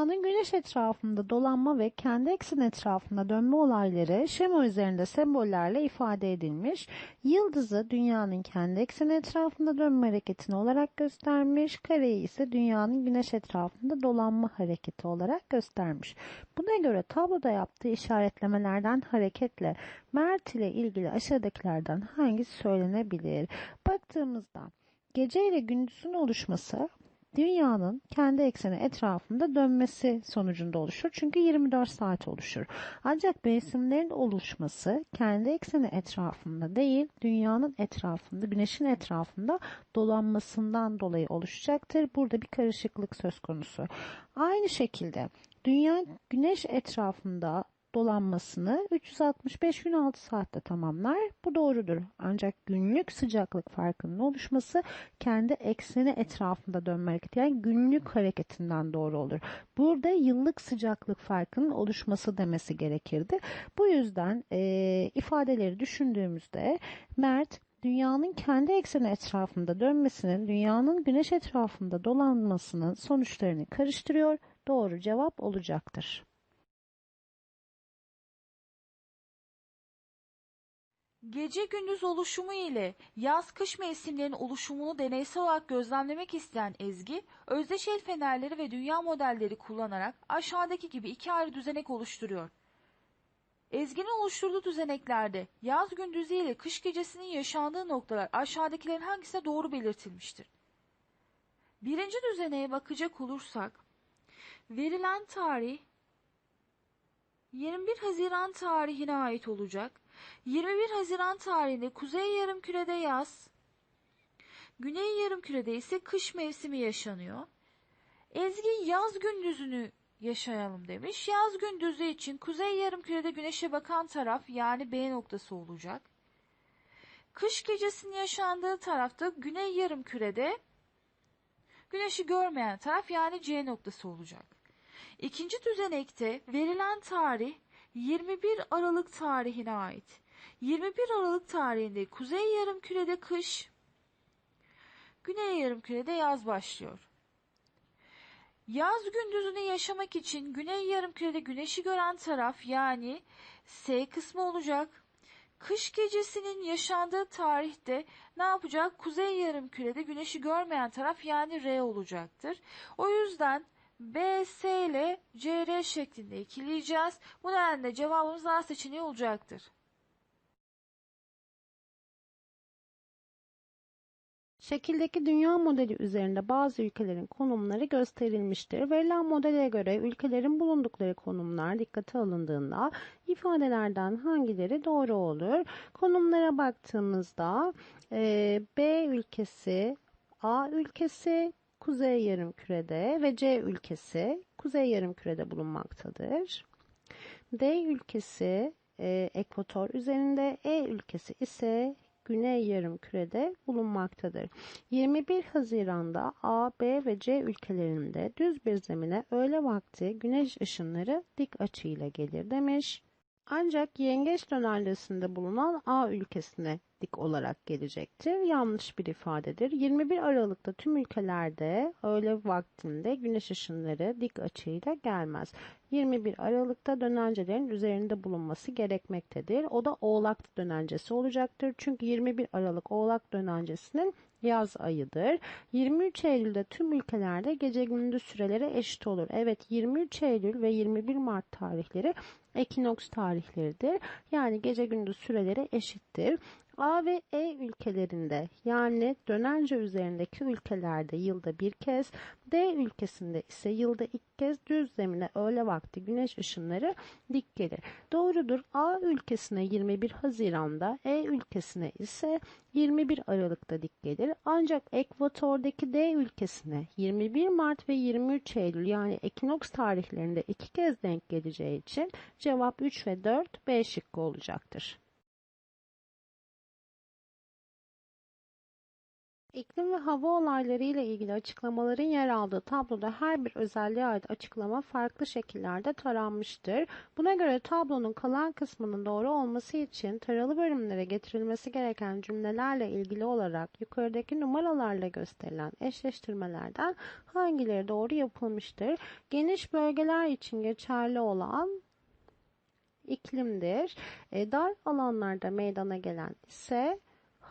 Dünyanın güneş etrafında dolanma ve kendi ekseni etrafında dönme olayları şema üzerinde sembollerle ifade edilmiş. Yıldızı dünyanın kendi ekseni etrafında dönme hareketini olarak göstermiş. Kareyi ise dünyanın güneş etrafında dolanma hareketi olarak göstermiş. Buna göre tabloda yaptığı işaretlemelerden hareketle Mert ile ilgili aşağıdakilerden hangisi söylenebilir? Baktığımızda gece ile gündüzün oluşması dünyanın kendi ekseni etrafında dönmesi sonucunda oluşur. Çünkü 24 saat oluşur. Ancak mevsimlerin oluşması kendi ekseni etrafında değil, dünyanın etrafında, güneşin etrafında dolanmasından dolayı oluşacaktır. Burada bir karışıklık söz konusu. Aynı şekilde dünya güneş etrafında dolanmasını 365 gün 6 saatte tamamlar. Bu doğrudur. Ancak günlük sıcaklık farkının oluşması kendi ekseni etrafında dönme hareketi yani günlük hareketinden doğru olur. Burada yıllık sıcaklık farkının oluşması demesi gerekirdi. Bu yüzden e, ifadeleri düşündüğümüzde Mert dünyanın kendi ekseni etrafında dönmesinin dünyanın güneş etrafında dolanmasının sonuçlarını karıştırıyor. Doğru cevap olacaktır. Gece gündüz oluşumu ile yaz kış mevsimlerinin oluşumunu deneysel olarak gözlemlemek isteyen Ezgi, özdeşel fenerleri ve dünya modelleri kullanarak aşağıdaki gibi iki ayrı düzenek oluşturuyor. Ezgi'nin oluşturduğu düzeneklerde yaz gündüzü ile kış gecesinin yaşandığı noktalar aşağıdakilerin hangisine doğru belirtilmiştir? Birinci düzeneğe bakacak olursak, verilen tarih 21 Haziran tarihine ait olacak. 21 Haziran tarihinde Kuzey Yarımküre'de yaz, Güney Yarımküre'de ise kış mevsimi yaşanıyor. Ezgi yaz gündüzünü yaşayalım demiş. Yaz gündüzü için Kuzey Yarımküre'de güneşe bakan taraf yani B noktası olacak. Kış gecesinin yaşandığı tarafta Güney Yarımküre'de güneşi görmeyen taraf yani C noktası olacak. İkinci düzenekte verilen tarih 21 Aralık tarihine ait. 21 Aralık tarihinde Kuzey Yarımküre'de kış, Güney Yarımküre'de yaz başlıyor. Yaz gündüzünü yaşamak için Güney Yarımküre'de güneşi gören taraf yani S kısmı olacak. Kış gecesinin yaşandığı tarihte ne yapacak? Kuzey Yarımküre'de güneşi görmeyen taraf yani R olacaktır. O yüzden B, S ile C, R şeklinde ikileyeceğiz. Bu nedenle cevabımız A seçeneği olacaktır. Şekildeki dünya modeli üzerinde bazı ülkelerin konumları gösterilmiştir. Verilen modele göre ülkelerin bulundukları konumlar dikkate alındığında ifadelerden hangileri doğru olur? Konumlara baktığımızda e, B ülkesi, A ülkesi, Kuzey Yarımküre'de ve C ülkesi Kuzey Yarımküre'de bulunmaktadır. D ülkesi e, ekvator üzerinde, E ülkesi ise Güney Yarımküre'de bulunmaktadır. 21 Haziran'da A, B ve C ülkelerinde düz bir zemine öğle vakti güneş ışınları dik açıyla gelir demiş. Ancak yengeç dönercesinde bulunan A ülkesine dik olarak gelecektir. Yanlış bir ifadedir. 21 Aralık'ta tüm ülkelerde öğle vaktinde güneş ışınları dik açıyla gelmez. 21 Aralık'ta dönencelerin üzerinde bulunması gerekmektedir. O da Oğlak dönencesi olacaktır. Çünkü 21 Aralık Oğlak dönencesinin yaz ayıdır. 23 Eylül'de tüm ülkelerde gece gündüz süreleri eşit olur. Evet 23 Eylül ve 21 Mart tarihleri ekinoks tarihleridir. Yani gece gündüz süreleri eşittir. A ve E ülkelerinde yani dönence üzerindeki ülkelerde yılda bir kez, D ülkesinde ise yılda ilk kez düz zemine öğle vakti güneş ışınları dik gelir. Doğrudur. A ülkesine 21 Haziran'da, E ülkesine ise 21 Aralık'ta dik gelir. Ancak ekvatordaki D ülkesine 21 Mart ve 23 Eylül yani ekinoks tarihlerinde iki kez denk geleceği için cevap 3 ve 4 B şıkkı olacaktır. İklim ve hava olayları ile ilgili açıklamaların yer aldığı tabloda her bir özelliğe ait açıklama farklı şekillerde taranmıştır. Buna göre tablonun kalan kısmının doğru olması için taralı bölümlere getirilmesi gereken cümlelerle ilgili olarak yukarıdaki numaralarla gösterilen eşleştirmelerden hangileri doğru yapılmıştır? Geniş bölgeler için geçerli olan iklimdir. E, dar alanlarda meydana gelen ise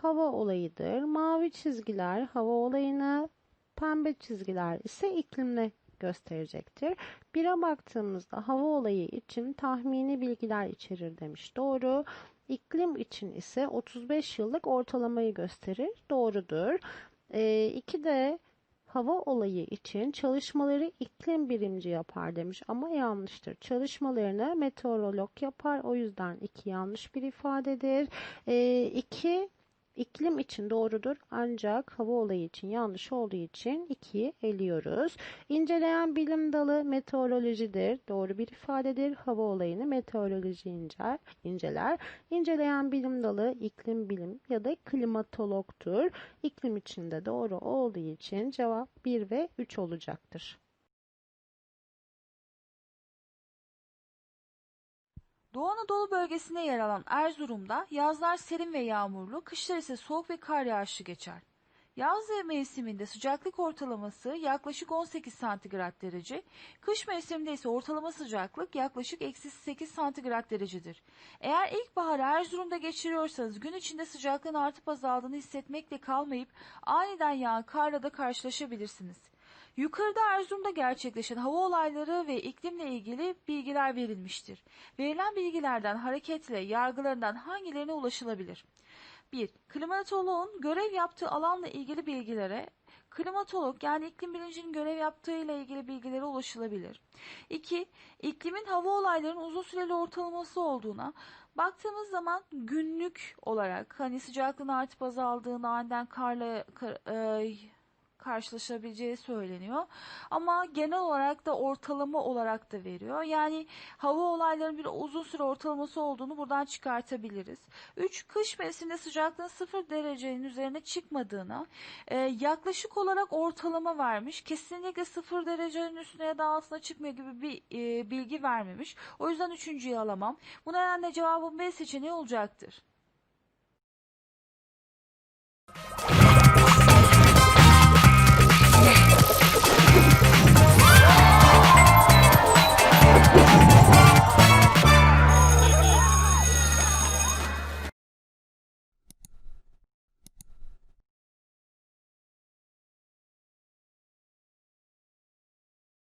hava olayıdır. Mavi çizgiler hava olayını, pembe çizgiler ise iklimle gösterecektir. Bire baktığımızda hava olayı için tahmini bilgiler içerir demiş. Doğru. İklim için ise 35 yıllık ortalamayı gösterir. Doğrudur. E, iki de hava olayı için çalışmaları iklim birimci yapar demiş ama yanlıştır. Çalışmalarını meteorolog yapar. O yüzden iki yanlış bir ifadedir. E, iki iklim için doğrudur ancak hava olayı için yanlış olduğu için 2'yi eliyoruz. İnceleyen bilim dalı meteorolojidir. Doğru bir ifadedir. Hava olayını meteoroloji inceler. inceler. İnceleyen bilim dalı iklim bilim ya da klimatologtur. İklim içinde doğru olduğu için cevap 1 ve 3 olacaktır. Doğu Anadolu bölgesinde yer alan Erzurum'da yazlar serin ve yağmurlu, kışlar ise soğuk ve kar yağışı geçer. Yaz mevsiminde sıcaklık ortalaması yaklaşık 18 santigrat derece, kış mevsiminde ise ortalama sıcaklık yaklaşık eksi 8 santigrat derecedir. Eğer ilkbaharı Erzurum'da geçiriyorsanız gün içinde sıcaklığın artıp azaldığını hissetmekle kalmayıp aniden yağan karla da karşılaşabilirsiniz. Yukarıda Erzurum'da gerçekleşen hava olayları ve iklimle ilgili bilgiler verilmiştir. Verilen bilgilerden hareketle yargılarından hangilerine ulaşılabilir? 1. Klimatoloğun görev yaptığı alanla ilgili bilgilere, klimatolog yani iklim bilincinin görev yaptığı ile ilgili bilgilere ulaşılabilir. 2. İklimin hava olaylarının uzun süreli ortalaması olduğuna, baktığımız zaman günlük olarak hani sıcaklığın artıp azaldığını, aniden karla kar- e, karşılaşabileceği söyleniyor. Ama genel olarak da ortalama olarak da veriyor. Yani hava olaylarının bir uzun süre ortalaması olduğunu buradan çıkartabiliriz. 3. Kış mevsiminde sıcaklığın 0 derecenin üzerine çıkmadığına e, yaklaşık olarak ortalama vermiş. Kesinlikle 0 derecenin üstüne ya da altına çıkmıyor gibi bir e, bilgi vermemiş. O yüzden üçüncüyü alamam. Bu nedenle cevabım B seçeneği olacaktır.